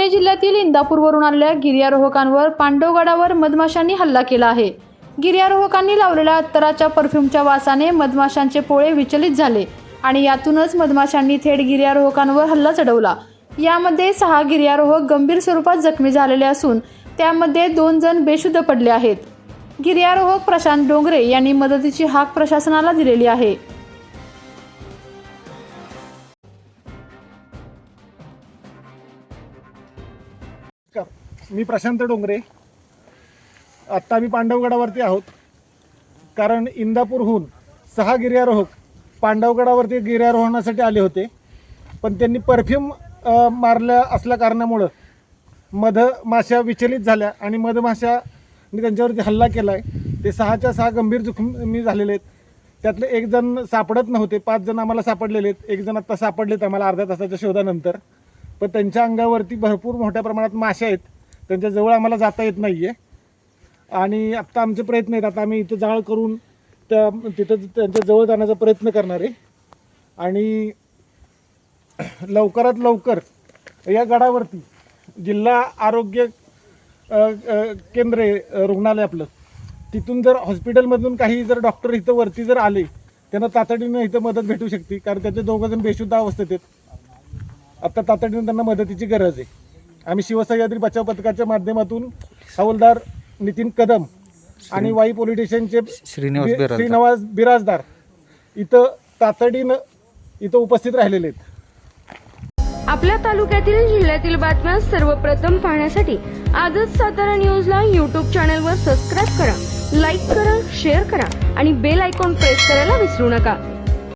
पुणे जिल्ह्यातील इंदापूरवरून आलेल्या गिर्यारोहकांवर पांडवगडावर मधमाशांनी हल्ला केला आहे. गिर्यारोहकांनी लावलेल्या अत्तराच्या परफ्यूमच्या वासाने मधमाशांचे पोळे विचलित झाले आणि यातूनच मधमाशांनी थेट गिर्यारोहकांवर हल्ला चढवला. यामध्ये सहा गिर्यारोहक गंभीर स्वरूपात जखमी झालेले असून त्यामध्ये दोन जण बेशुद्ध पडले आहेत. गिर्यारोहक प्रशांत डोंगरे यांनी मदतीची हाक प्रशासनाला दिलेली आहे. मी प्रशांत डोंगरे. आत्ता आम्ही पांडवगडावरती आहोत. कारण इंदापूरहून सहा गिर्यारोहक पांडवगडावरती गिर्यारोहणासाठी आले होते. पण त्यांनी परफ्यूम मारल्या असल्या कारणामुळं मधमाशा विचलित झाल्या आणि मधमाशाने त्यांच्यावरती हल्ला केला आहे ते सहाच्या सहा गंभीर जखमी झालेले आहेत. त्यातले एक जण सापडत नव्हते पाच जण आम्हाला सापडलेले आहेत. एक जण आत्ता सापडलेत आम्हाला अर्ध्या तासाच्या शोधानंतर. पण त्यांच्या अंगावरती भरपूर मोठ्या प्रमाणात मासे आहेत. त्यांच्याजवळ आम्हाला जाता येत नाही आहे आणि आत्ता आमचे प्रयत्न आहेत. आता आम्ही इथं जाळ करून त्या तिथं त्यांच्या जवळ जाण्याचा प्रयत्न करणार आहे. आणि लवकरात लवकर या गडावरती जिल्हा आरोग्य केंद्र आहे रुग्णालय आपलं. तिथून जर हॉस्पिटलमधून काही जर डॉक्टर इथं वरती जर आले त्यांना तातडीनं इथं मदत भेटू शकते. कारण त्याचे दोघं जण बेशुद्ध अवस्थेत आहेत. आता तातडीनं त्यांना मदतीची गरज आहे. आम्ही शिवसह्याद्री बचाव पथकाच्या माध्यमातून हवालदार नितीन कदम आणि वाई पोलीस स्टेशनचे श्रीनिवास बिराजदार. श्रीनिवास बिराजदार इथं तातडीनं इथं उपस्थित राहिलेले आहेत. आपल्या तालुक्यातील जिल्ह्यातील बातम्या सर्वप्रथम पाहण्यासाठी आजच सातारा न्यूजला यूट्यूब चॅनलवर सबस्क्राईब करा लाईक करा शेअर करा आणि बेल आयकॉन प्रेस करायला विसरू नका.